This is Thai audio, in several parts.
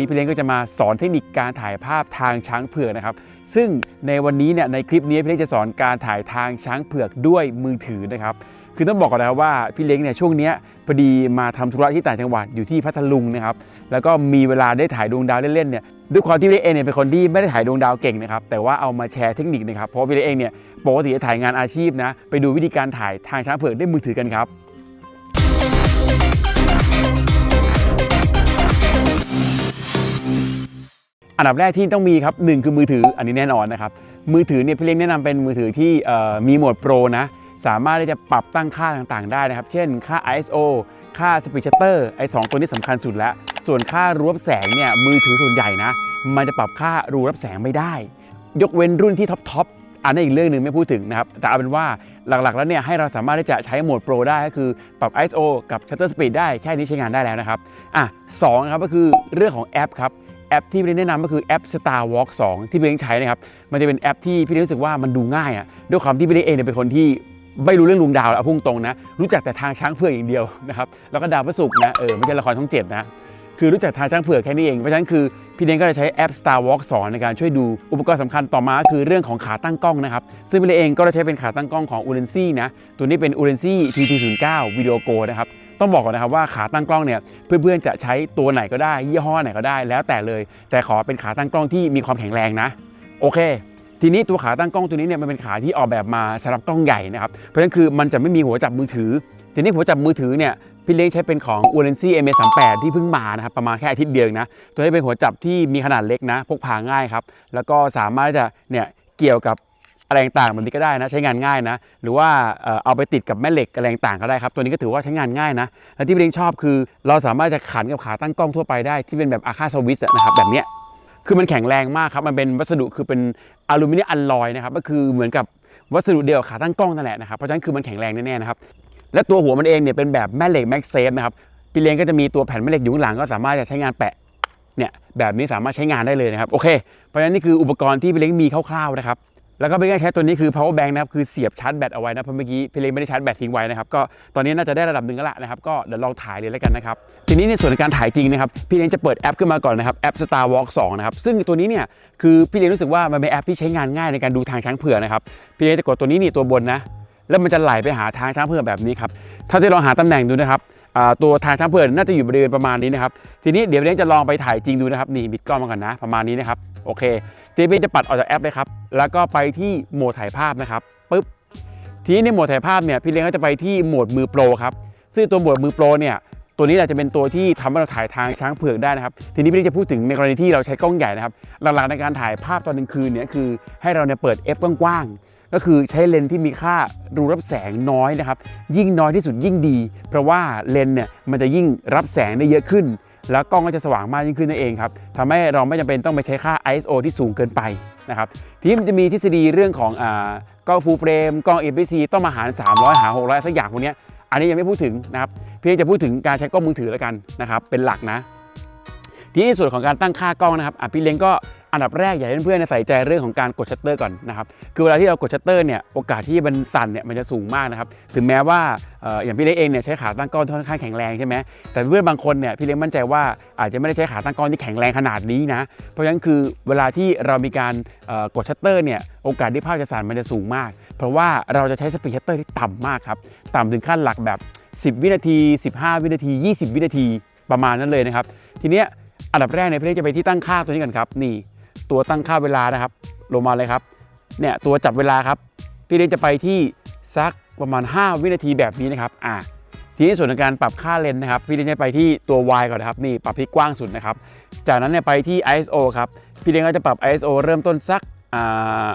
นี้พี่เล้งก็จะมาสอนเทคนิคการถ่ายภาพทางช้างเผือกนะครับ ซึ่งในวันนี้เนี่ยในคลิปนี้พี่เล้งจะสอนการถ่ายทางช้างเผือกด้วยมือถือนะครับ คือต้องบอกก่อนนะครับว่าพี่เล้งเนี่ยช่วงนี้พอดีมาทำธุระที่ต่างจังหวัดอยู่ที่พัทลุงนะครับ แล้วก็มีเวลาได้ถ่ายดวงดาวเล่นๆเนี่ยด้วยความที่พี่เล้งเองเนี่ยเป็นคนที่ไม่ได้ถ่ายดวงดาวเก่งนะครับ แต่ว่าเอามาแชร์เทคนิคนะครับ เพราะว่าพี่เล้งเองเนี่ยปกติจะถ่ายงานอาชีพนะ ไปดูวิธีการถ่ายทางช้างเผือกด้วยมือถือกันครับ อันดับแรกที่ต้องมีครับหนึ่งคือมือถืออันนี้แน่นอนนะครับมือถือเนี่ยพี่เล้งแนะนำเป็นมือถือที่มีโหมดโปรนะสามารถที่จะปรับตั้งค่าต่างๆ ได้นะครับ เช่นค่า ISO ค่า Speed Shutter ไอ้สองตัวนี้สำคัญสุดแล้ว ส่วนค่ารูรับแสงเนี่ยมือถือส่วนใหญ่นะ มันจะปรับค่ารูรับแสงไม่ได้ ยกเว้นรุ่นที่ท็อปทอปอันนั้อีกเรื่องหนึ่งไม่พูดถึงนะครับ แต่เอาเป็นว่าหลักๆ แล้วเนี่ยให้เราสามารถที่จะใช้โหมดโปรได้ก็คือปรับ ISO กับ Shutter Speed ได้แค่นี้ใช้งานได้แล้วนะครับอะสองครับก็คือเรื่องของแอปครับ แอปที่พี่เล้งแนะนำก็คือแอป Star Walk 2 ที่พี่เล้งใช้นะครับ มันจะเป็นแอปที่พี่เล้งรู้สึกว่ามันดูง่ายอะ ด้วยความที่พี่เล้งเองเนี่ยเป็นคนที่ไม่รู้เรื่องดวงดาวเอาพุ่งตรงนะ รู้จักแต่ทางช้างเผือกอย่างเดียวนะครับ แล้วก็ดาวพระศุกร์นะ เออไม่ใช่ละครช่องเจ็ดนะ คือรู้จักทางช้างเผือกแค่นี้เอง เพราะฉะนั้นคือพี่เล้งก็จะใช้แอป Star Walk สอนในการช่วยดูอุปกรณ์สำคัญต่อมาคือเรื่องของขาตั้งกล้องนะครับ ซึ่งพี่เล้งเองก็จะใช้เป็นขาตั้งกล้องของ u r e n c y นะ ตัวนี้เป็น u r e n c y TT09 Video Go นะครับ ต้องบอกก่อนนะครับว่าขาตั้งกล้องเนี่ยเพื่อนๆจะใช้ตัวไหนก็ได้ ยี่ห้อไหนก็ได้ แล้วแต่เลย แต่ขอเป็นขาตั้งกล้องที่มีความแข็งแรงนะ โอเค ทีนี้ตัวขาตั้งกล้องตัวนี้เนี่ยมันเป็นขาที่ออกแบบมาสำหรับกล้องใหญ่นะครับเพราะฉะนั้นคือมันจะไม่มีหัวจับมือถือ ทีนี้หัวจับมือถือเนี่ยพี่เล้งใช้เป็นของ u r e n c y MA38 ที่เพิ่งมานะครับประมาณแค่อาทิตย์เดียวเองนะ ตัวนี้เป็นหัวจับที่มีขนาดเล็กนะ พกพาง่ายครับ แล้วก็สามารถจะเนี่ยเกี่ยวกับ อะไรต่างๆแบบนี้ก็ได้นะใช้งานง่ายนะ หรือว่าเอาไปติดกับแม่เหล็กอะไรต่างก็ได้ครับ ตัวนี้ก็ถือว่าใช้งานง่ายนะ และที่พี่เล้งชอบคือ เราสามารถจะขันกับขาตั้งกล้องทั่วไปได้ที่เป็นแบบอาคาสวิสนะครับแบบเนี้ยคือมันแข็งแรงมากครับมันเป็นวัสดุคือเป็นอลูมิเนียมอลลอยนะครับก็คือเหมือนกับวัสดุเดียวกับขาตั้งกล้องนั่นแหละนะครับเพราะฉะนั้นคือมันแข็งแรงแน่ๆนะครับและตัวหัวมันเองเนี่ยเป็นแบบแม่เหล็กแม็กเซฟนะครับพี่เลี้ยงก็จะมีตัวแผ่นแม่เหล็กอยู่ข้างหลังก็สามารถจะใช้งานแปะเนี่ยแบบนี้สามารถใช้งานได้เลยนะครับโอเค เพราะฉะนั้นนี่คืออุปกรณ์ที่พี่เล้งมีคร่าวๆนะครับ แล้วก็เป็นการใช้ตัวนี้คือ power bank นะครับคือเสียบชาร์จแบตเอาไว้นะเพราะเมื่อกี้พี่เล็กไม่ได้ชาร์จแบตทิ้งไว้นะครับก็ตอนนี้น่าจะได้ระดับหนึ่งแล้วล่ะนะครับก็เดี๋ยวลองถ่ายเลยแล้วกันนะครับทีนี้ในส่วนของการถ่ายจริงนะครับพี่เล็กจะเปิดแอปขึ้นมาก่อนนะครับแอป Star Walk 2นะครับซึ่งตัวนี้เนี่ยคือพี่เล็กรู้สึกว่ามันเป็นแอปที่ใช้งานง่ายในการดูทางช้างเผือกนะครับพี่เล็กจะกดตัวนี้นี่ตัวบนนะแล้วมันจะไหลไปหาทางช้างเผือกแบบนี้ครับถ้าจะลองหาตำแหน่งดูนะครับตัวทางช้างเผือกน่าจะอยู่บริเวณประมาณนี้นะครับทีนี้เดี๋ยวเล็กจะลองไปถ่ายจริงดูนะครับนี่บิดกล้องมาก่อนนะประมาณนี้นะครับโอเค ทีนี้จะปัดออกจากแอปเลยครับ แล้วก็ไปที่โหมดถ่ายภาพนะครับปึ๊บ ทีนี้ในโหมดถ่ายภาพเนี่ยพี่เลี้ยงก็จะไปที่โหมดมือโปรครับ ซึ่งตัวโหมดมือโปรเนี่ยตัวนี้แหละจะเป็นตัวที่ทำให้เราถ่ายทางช้างเผือกได้นะครับ ทีนี้พี่เลี้ยงจะพูดถึงในกรณีที่เราใช้กล้องใหญ่นะครับ หลักๆในการถ่ายภาพตอนกลางคืนเนี่ยคือให้เราเนี่ยเปิด f กว้างก็คือใช้เลนส์ที่มีค่ารูรับแสงน้อยนะครับ ยิ่งน้อยที่สุดยิ่งดี เพราะว่าเลนส์เนี่ยมันจะยิ่งรับแสงได้เยอะขึ้น แล้วกล้องก็จะสว่างมากยิ่งขึ้นนั่นเองครับทำให้เราไม่จำเป็นต้องไปใช้ค่า ISO ที่สูงเกินไปนะครับทีนี้มันจะมีทฤษฎีเรื่องของอกล้องฟูลเฟรมกล้อง APC ต้องมาหาร 300 หาร600 สักอย่างพวกนี้อันนี้ยังไม่พูดถึงนะครับเพียงจะพูดถึงการใช้กล้องมือถือแล้วกันนะครับเป็นหลักนะ ทีนี้ในส่วนของการตั้งค่ากล้องนะครับพี่เล้งก็ อันดับแรกอยากให้เพื่อนๆใส่ใจเรื่องของการกดชัตเตอร์ก่อนนะครับคือเวลาที่เรากดชัตเตอร์เนี่ยโอกาสที่มันสั่นเนี่ยมันจะสูงมากนะครับถึงแม้ว่าอย่างพี่เล้งเองเนี่ยใช้ขาตั้งกล้องค่อนข้างแข็งแรงใช่ไหมแต่เพื่อนบางคนเนี่ยพี่เล้งมั่นใจว่าอาจจะไม่ได้ใช้ขาตั้งกล้องที่แข็งแรงขนาดนี้นะเพราะฉะนั้นคือเวลาที่เรามีการกดชัตเตอร์เนี่ยโอกาสที่ภาพจะสั่นมันจะสูงมาก เพราะว่าเราจะใช้สปีดชัตเตอร์ที่ต่ำมากครับต่ำถึงขั้นหลักแบบ 10 วินาที 15 วินาที 20 วินาทีประมาณนั้นเลยนะครับทีเนี้ยอันดับแรกเนี่ยพี่เล็กจะไปที่ตั้งค่าตัวนี้ก่อนครับนี่ ตัวตั้งค่าเวลานะครับ ลงมาเลยครับ เนี่ยตัวจับเวลาครับ พี่เล็กจะไปที่สักประมาณ 5 วินาทีแบบนี้นะครับ อ่าทีนี้ส่วนในการปรับค่าเลนส์นะครับ พี่เล็กจะไปที่ตัว Y ก่อนนะครับ นี่ปรับที่กว้างสุดนะครับ จากนั้นเนี่ยไปที่ ISO ครับ พี่เล็กก็จะปรับ ISO เริ่มต้นสักอ่า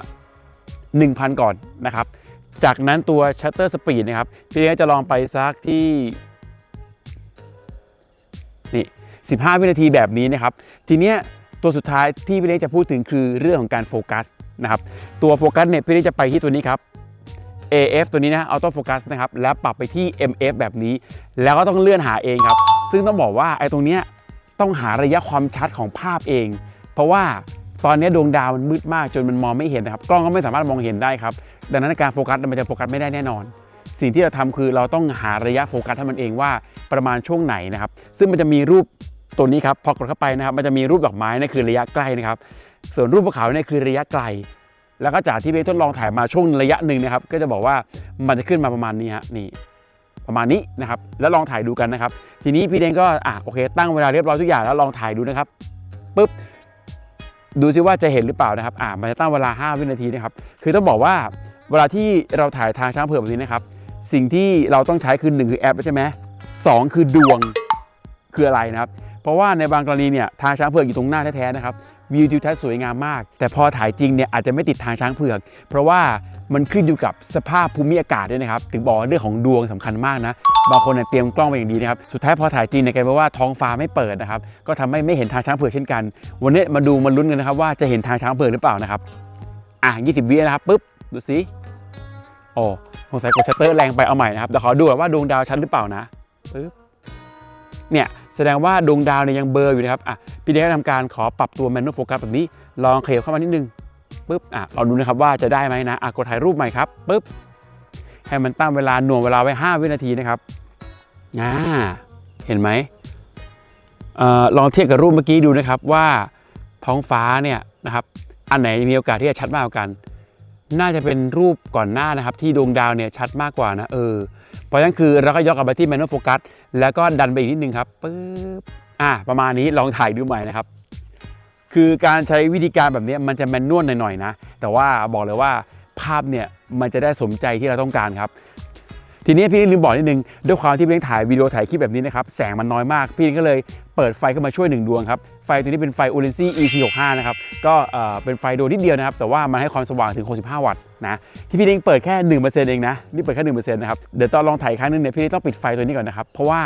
1,000ก่อนนะครับ จากนั้นตัว shutter speed นะครับ พี่เลี้ยงจะลองไปสักที่นี่15 วินาทีแบบนี้นะครับ ทีเนี้ย ตัวสุดท้ายที่พี่เลี้ยงจะพูดถึงคือเรื่องของการโฟกัสนะครับตัวโฟกัสเนี่ยพี่เลี้ยงจะไปที่ตัวนี้ครับ AF ตัวนี้นะ auto focus นะครับแล้วปรับไปที่ MF แบบนี้ แล้วก็ต้องเลื่อนหาเองครับ ซึ่งต้องบอกว่าไอ้ตรงเนี้ยต้องหาระยะความชัดของภาพเอง เพราะว่าตอนนี้ดวงดาวมันมืดมากจนมันมองไม่เห็นนะครับ กล้องก็ไม่สามารถมองเห็นได้ครับ ดังนั้นการโฟกัสมันจะโฟกัสไม่ได้แน่นอน สิ่งที่เราทำคือเราต้องหาระยะโฟกัสให้มันเองว่าประมาณช่วงไหนนะครับ ซึ่งมันจะมีรูป ตัวนี้ครับพอกดเข้าไปนะครับมันจะมีรูปดอกไม้นั่นคือระยะใกล้นะครับ ส่วนรูปภูเขาเนี่ยคือระยะไกล แล้วก็จากที่พี่ทดลองถ่ายมาช่วงระยะหนึ่งนะครับ ก็จะบอกว่ามันจะขึ้นมาประมาณนี้ฮะนี่ประมาณนี้นะครับ แล้วลองถ่ายดูกันนะครับ ทีนี้พี่เดงก็อะโอเค ตั้งเวลาเรียบร้อยทุกอย่างแล้วลองถ่ายดูนะครับปุ๊บดูซิว่าจะเห็นหรือเปล่านะครับ อะมันจะตั้งเวลา 5 วินาทีนะครับ คือต้องบอกว่าเวลาที่เราถ่ายทางช้างเผือกแบบนี้นะครับ สิ่งที่เราต้องใช้คือหนึ่งคือแอปใช่ไหมสองคือดวงคืออะไรนะครับ เพราะว่าในบางกรณีเนี่ยทางช้างเผือกอยู่ตรงหน้าแท้ๆนะครับวิวทิวทัศน์สวยงามมาก แต่พอถ่ายจริงเนี่ยอาจจะไม่ติดทางช้างเผือก เพราะว่ามันขึ้นอยู่กับสภาพภูมิอากาศด้วยนะครับ ถึงบอกเรื่องของดวงสำคัญมากนะ บางคนเนี่ยเตรียมกล้องมาอย่างดีนะครับ สุดท้ายพอถ่ายจริงเนี่ยกลายเป็นว่าท้องฟ้าไม่เปิดนะครับ ก็ทำให้ไม่เห็นทางช้างเผือกเช่นกัน วันนี้มาดูมาลุ้นกันนะครับว่าจะเห็นทางช้างเผือกหรือเปล่านะครับ อะ20 วินะครับปุ๊บ ดูสิโอ้สงสัยกดชัตเตอร์แรงไปเอาใหม่นะครับเดี๋ยวขอดูว่าดวงดาวชัดหรือเปล่านะปึ๊บ เนี่ย แสดงว่าดวงดาวเนี่ยยังเบลออยู่นะครับอะพี่เดชก็ทำการขอปรับตัวแมนนวลโฟกัสแบบนี้ ลองขยับเข้ามานิดนึงปึ๊บอะเราดูนะครับว่าจะได้ไหมนะอะกดถ่ายรูปใหม่ครับปึ๊บให้มันตั้งเวลาหน่วงเวลาไว้ 5 วินาทีนะครับอ่าเห็นไหมอ่อลองเทียบกับรูปเมื่อกี้ดูนะครับว่าท้องฟ้าเนี่ยนะครับอันไหนมีโอกาสที่จะชัดมากกว่ากัน น่าจะเป็นรูปก่อนหน้านะครับ ที่ดวงดาวเนี่ยชัดมากกว่านะเออ ราะฉะนั้นคือเราก็ย้อนกลับไปที่แมนนวลโฟกัสแล้วก็ดันไปอีกนิดนึงครับปึ๊บอ่าประมาณนี้ลองถ่ายดูใหม่นะครับคือการใช้วิธีการแบบนี้มันจะแมนนวลหน่อยๆนะ แต่ว่าบอกเลยว่าภาพเนี่ยมันจะได้สมใจที่เราต้องการครับ ทีนี้พี่ลืมบอกนิดนึงด้วยความที่พี่เล้งถ่ายวิดีโอถ่ายคลิปแบบนี้นะครับแสงมันน้อยมาก พี่เล้งก็เลยเปิดไฟขึ้นมาช่วยหนึ่งดวงครับไฟตัวนี้เป็นไฟ o l e n c y ET65 นะครับก็เป็นไฟดวงนิดเดียวนะครับแต่ว่ามันให้ความสว่างถึง 65 วัตต์นะที่พี่เล้งเปิดแค่1%เองนะนี่เปิดแค่1%นะครับเดี๋ยวตอนลองถ่ายครั้งนึงเนี่ยพี่เล้งต้องปิดไฟตัวนี้ก่อนนะครับเพราะว่า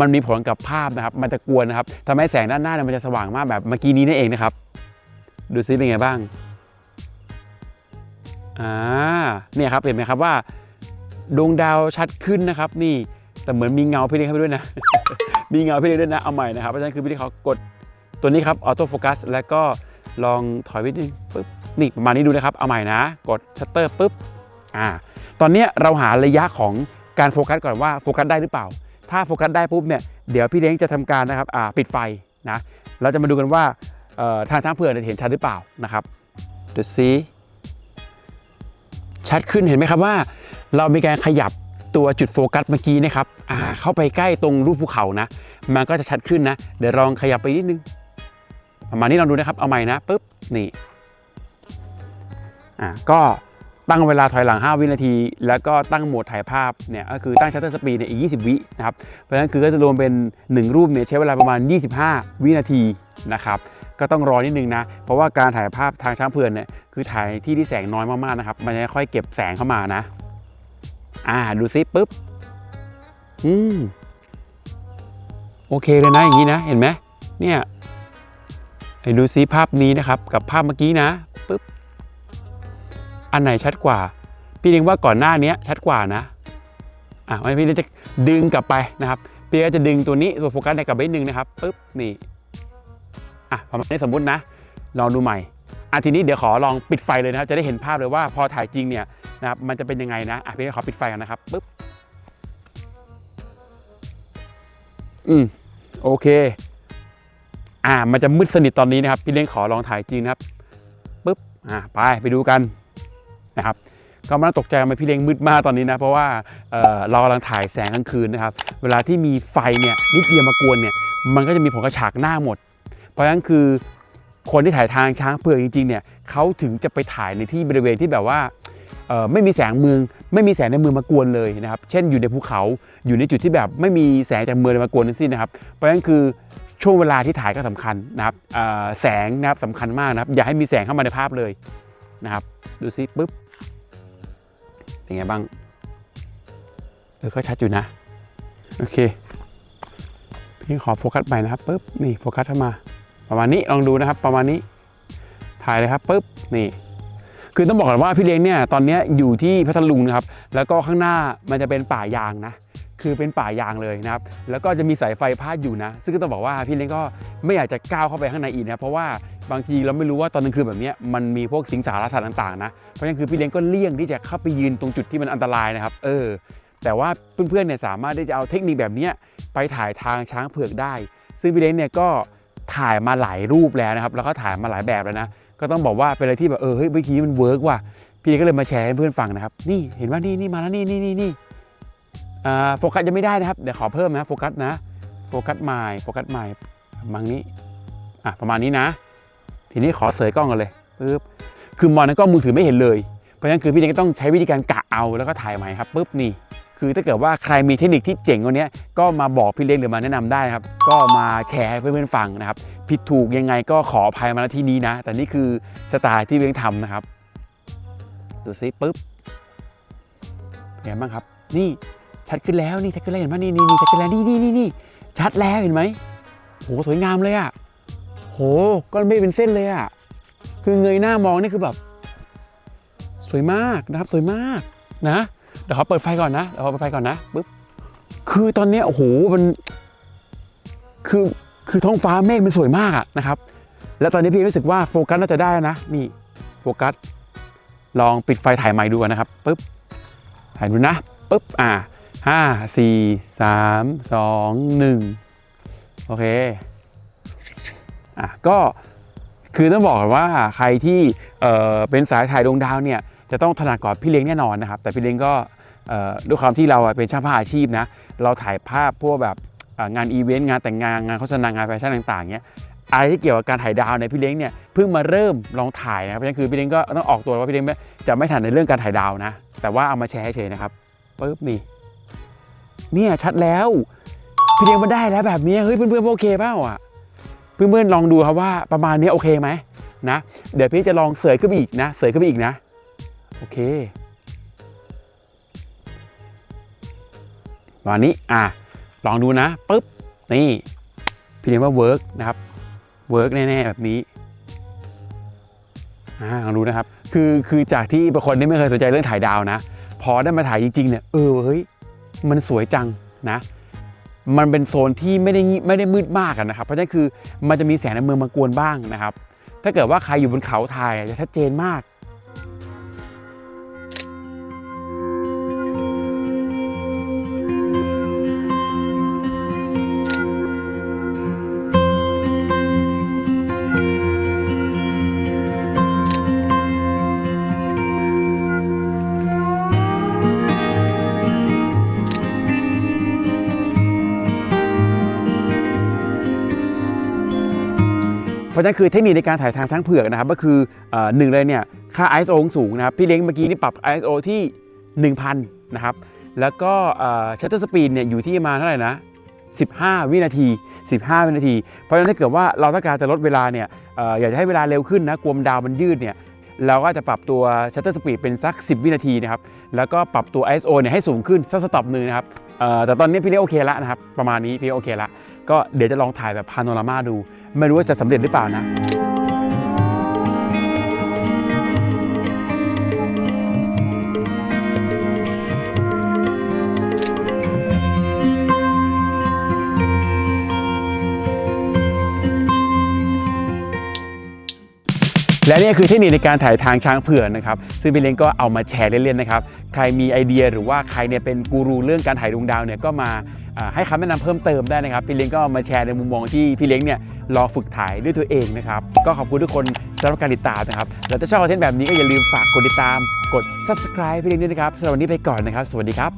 มันมีผลกับภาพนะครับมันจะกวนนะครับทำให้แสงด้านหน้าเนี่ยมันจะสว่างมากแบบเมื่อกี้นี้นั่เองนะครับดูซิเป็นไงบ้างอ่าเนี่ยครับเห็นไหมครับว่า ดวงดาวชัดขึ้นนะครับ นี่แต่เหมือนมีเงาพี่เล็กเข้าไปด้วยนะ มีเงาพี่เล็กด้วยนะเอาใหม่นะครับเพราะฉะนั้นคือพี่เล็กเขากดตัวนี้ครับออโต้โฟกัสแล้วก็ลองถอยไปนิดนึงปึ๊บนี่ประมาณนี้ดูนะครับเอาใหม่นะ กดชัตเตอร์ปึ๊บอ่าตอนนี้เราหาระยะของการโฟกัสก่อนว่าโฟกัสได้หรือเปล่า ถ้าโฟกัสได้ปุ๊บเนี่ยเดี๋ยวพี่เล้งจะทำการนะครับอ่าปิดไฟนะเราจะมาดูกันว่าทางช้างเผือกเนี่ยเห็นชัดหรือเปล่านะครับดูซิชัดขึ้นเห็นไหมครับว่า เรามีการขยับตัวจุดโฟกัสเมื่อกี้นะครับอ่าเข้าไปใกล้ตรงรูปภูเขานะ มันก็จะชัดขึ้นนะ เดี๋ยวลองขยับไปนิดนึง ประมาณนี้ลองดูนะครับ เอาใหม่นะปุ๊บ นี่ อ่า ก็ตั้งเวลาถอยหลัง 5 วินาที แล้วก็ตั้งโหมดถ่ายภาพเนี่ยก็คือตั้งชัตเตอร์สปีดเนี่ยอีก 20 วินะครับ เพราะฉะนั้นคือก็จะรวมเป็น 1 รูปเนี่ยใช้เวลาประมาณ 25 วินาทีนะครับ ก็ต้องรอนิดนึงนะ เพราะว่าการถ่ายภาพทางช้างเผือกเนี่ยคือถ่ายที่ที่แสงน้อยมากๆนะครับ มันจะค่อยเก็บแสงเข้ามานะ อ่าดูซิปุ๊บอืมโอเคเลยนะอย่างนี้นะ เห็นไหมเนี่ยให้ดูซิภาพนี้นะครับ กับภาพเมื่อกี้นะปุ๊บอันไหนชัดกว่า พี่เลี้ยงว่าก่อนหน้านี้ชัดกว่านะอะวันนี้พี่เลี้ยงจะดึงกลับไปนะครับ พี่ก็จะดึงตัวนี้ตัวโฟกัสเนี่ยกลับไปนิดนึงนะครับปุ๊บนี่อะประมาณนี้สมมุตินะลองดูใหม่อะทีนี้เดี๋ยวขอลองปิดไฟเลยนะครับ จะได้เห็นภาพเลยว่าพอถ่ายจริงเนี่ย นะครับมันจะเป็นยังไงนะอะพี่ขอปิดไฟกันนะครับปุ๊บอืมโอเค อ่า มันจะมืดสนิทตอนนี้นะครับ พี่เล้งขอลองถ่ายจริงนะครับปุ๊บอ่าไปไปดูกันนะครับก็ไม่ต้องตกใจทำไมพี่เล้งมืดมากตอนนี้นะ เพราะว่าเอ่อเรากำลังถ่ายแสงกลางคืนนะครับ เวลาที่มีไฟเนี่ยนิดเดียวมากวนเนี่ย มันก็จะมีผลกระฉากหน้าหมด เพราะฉะนั้นคือคนที่ถ่ายทางช้างเผือกจริงๆเนี่ยเขาถึงจะไปถ่ายในที่บริเวณที่แบบว่า ไม่มีแสงเมือง ไม่มีแสงในเมืองมากวนเลยนะครับ เช่นอยู่ในภูเขาอยู่ในจุดที่แบบไม่มีแสงจากเมืองมากวนทั้งสิ้นนะครับ เพราะฉะนั้นคือช่วงเวลาที่ถ่ายก็สำคัญนะครับแสงนะครับสำคัญมากนะครับ อย่าให้มีแสงเข้ามาในภาพเลยนะครับดูซิปุ๊บเป็นไงบ้างเออก็ชัดอยู่นะโอเคพี่ขอโฟกัสไปนะครับปุ๊บนี่โฟกัสเข้ามา ประมาณนี้ลองดูนะครับ ประมาณนี้ถ่ายเลยครับปุ๊บนี่ คือต้องบอกก่อนว่าพี่เลี้ยงเนี่ยตอนนี้อยู่ที่พัทลุงนะครับ แล้วก็ข้างหน้ามันจะเป็นป่ายางนะ คือเป็นป่ายางเลยนะครับ แล้วก็จะมีสายไฟพาดอยู่นะ ซึ่งก็ต้องบอกว่าพี่เล้งก็ไม่อยากจะก้าวเข้าไปข้างในอีกนะ เพราะว่าบางทีเราไม่รู้ว่าตอนกลางคืนแบบนี้มันมีพวกสิงสารสัตว์ต่างๆนะ เพราะฉะนั้นคือพี่เล้งก็เลี่ยงที่จะเข้าไปยืนตรงจุดที่มันอันตรายนะครับ เออ แต่ว่าเพื่อนๆเนี่ยสามารถที่จะเอาเทคนิคแบบนี้ไปถ่ายทางช้างเผือกได้ ซึ่งพี่เล้งเนี่ยก็ถ่ายมาหลายรูปแล้วนะครับ แล้วก็ถ่ายมาหลายแบบแล้วนะ ก็ต้องบอกว่าเป็นอะไรที่แบบเออเฮ้ยเมื่อกี้มันเวิร์กว่ะพี่ก็เลยมาแชร์ให้เพื่อนฟังนะครับ นี่เห็นว่านี่นี่มาแล้วนี่นี่นี่นี่โฟกัสยังไม่ได้นะครับเดี๋ยวขอเพิ่มนะโฟกัสนะโฟกัสใหม่โฟกัสใหม่ประมาณนี้อะประมาณนี้นะ ทีนี้ขอเสยกล้องกันเลยปึ๊บคือมองในกล้องมือถือไม่เห็นเลย เพราะฉะนั้นคือพี่เล้งก็ต้องใช้วิธีการกะเอาแล้วก็ถ่ายใหม่ครับปึ๊บนี่ คือถ้าเกิดว่าใครมีเทคนิคที่เจ๋งกว่านี้ก็มาบอกพี่เล้งหรือมาแนะนำได้ครับ ก็มาแชร์ให้เพื่อนๆฟังนะครับ ผิดถูกยังไงก็ขออภัยมาณที่นี้นะ แต่นี่คือสไตล์ที่เลี้ยงทำนะครับ ดูซิปึ๊บเป็นไงบ้างครับ นี่ชัดขึ้นแล้วนี่ชัดขึ้นแล้วเห็นไหมนี่นี่นี่ชัดขึ้นแล้วนี่นี่นี่นี่ชัดแล้วเห็นไหมโหสวยงามเลยอะโหก้อนเมฆเป็นเส้นเลยอะคือเงยหน้ามองนี่คือแบบ สวยมากนะครับ สวยมากนะ เดี๋ยวขอเปิดไฟก่อนนะเดี๋ยวขอเปิดไฟก่อนนะปึ๊บคือตอนนี้โอ้โหมันคือคือท้องฟ้าเมฆมันสวยมากนะครับ แล้วตอนนี้พี่รู้สึกว่าโฟกัสน่าจะได้นะนี่โฟกัส ลองปิดไฟถ่ายใหม่ดูนะครับปึ๊บถ่ายดูนะปึ๊บอ่าห้าสี่สามสองหนึ่งโอเคอะก็คือต้องบอกว่าใครที่เเป็นสายถ่ายดวงดาวเนี่ย จะต้องถนัดกว่าพี่เลี้ยงแน่นอนนะครับ แต่พี่เลี้ยงก็ด้วยความที่เราเป็นช่างภาพอาชีพนะ เราถ่ายภาพพวกแบบงานอีเวนต์งานแต่งงานงานโฆษณางานแฟชั่นต่างๆเนี้ยอะไรที่เกี่ยวกับการถ่ายดาวเนี่ยพี่เล้งเนี่ยเพิ่งมาเริ่มลองถ่ายนะครับเพราะฉะนั้นคือพี่เล้งก็ต้องออกตัวว่าพี่เล้งไม่จะไม่ถ่ายในเรื่องการถ่ายดาวนะ แต่ว่าเอามาแชร์เฉยนะครับปึ๊บนี่เนี่ยชัดแล้ว พี่เล้งมาได้แล้วแบบนี้เฮ้ยเพื่อนๆโอเคเปล่าอะเพื่อนๆลองดูครับว่าประมาณนี้โอเคไหมนะ เดี๋ยวพี่จะลองเสยขึ้นไปอีกนะ เสยขึ้นไปอีกนะ โอเคประมาณนี้อะลองดูนะปึ๊บนี่พี่เล้งว่าเวิร์กนะครับเวิร์กแน่ๆแบบนี้อ่าลองดูนะครับ คือคือจากที่บางคนที่ไม่เคยสนใจเรื่องถ่ายดาวนะ พอได้มาถ่ายจริงๆเนี่ยเออเฮ้ยมันสวยจังนะ มันเป็นโซนที่ไม่ได้ไม่ได้มืดมากนะครับ เพราะฉะนั้นคือมันจะมีแสงในเมืองมากวนบ้างนะครับ ถ้าเกิดว่าใครอยู่บนเขาถ่ายจะชัดเจนมากะฉะนั้นคือเทคนิคในการถ่ายทางช้างเผือกนะครับก็คืออหนึ่งเลยเนี่ยค่า ISO สูงนะครับพี่เล้งเมื่อกี้นี่ปรับ ISO ที่ 1000 นะครับแล้วก็ชัตเตอร์สปีดเนี่ยอยู่ที่มาเท่าไหร่นะ 15 วินาที 15 วินาที เพราะฉะนั้นถ้าเกิดว่าเราต้องการจะลดเวลาเนี่ยออยากจะให้เวลาเร็วขึ้นนะกลวมดาวมันยืดเนี่ยเราก็จะปรับตัวชัตเตอร์สปีดเป็นสัก 10 วินาทีนะครับแล้วก็ปรับตัว ISO เนี่ยให้สูงขึ้นสักสต็อปหนึ่งนะครับแต่ตอนนี้พี่เล้งโอเคแล้วนะครับประมาณนี้พี่โอเคแล้วก็เดี๋ยวจะลองถ่ายแบบพาโนรามาดู ไม่รู้ว่าจะสำเร็จหรือเปล่านะและนี่คือเทคนิคในการถ่ายทางช้างเผือกนะครับ ซึ่งพี่เล้งก็เอามาแชร์เล่นๆนะครับ ใครมีไอเดียหรือว่าใครเนี่ยเป็นกูรูเรื่องการถ่ายดวงดาวเนี่ยก็มาอ่า ให้คำแนะนำเพิ่มเติมได้นะครับ พี่เล้งก็มาแชร์ในมุมมองที่พี่เล้งเนี่ยลองฝึกถ่ายด้วยตัวเองนะครับ ก็ขอบคุณทุกคนสำหรับการติดตามนะครับแล้วถ้าชอบคอนเทนต์แบบนี้ก็อย่าลืมฝากกดติดตาม กด subscribe พี่เล้งด้วยนะครับสำหรับวันนี้ไปก่อนนะครับ สวัสดีครับ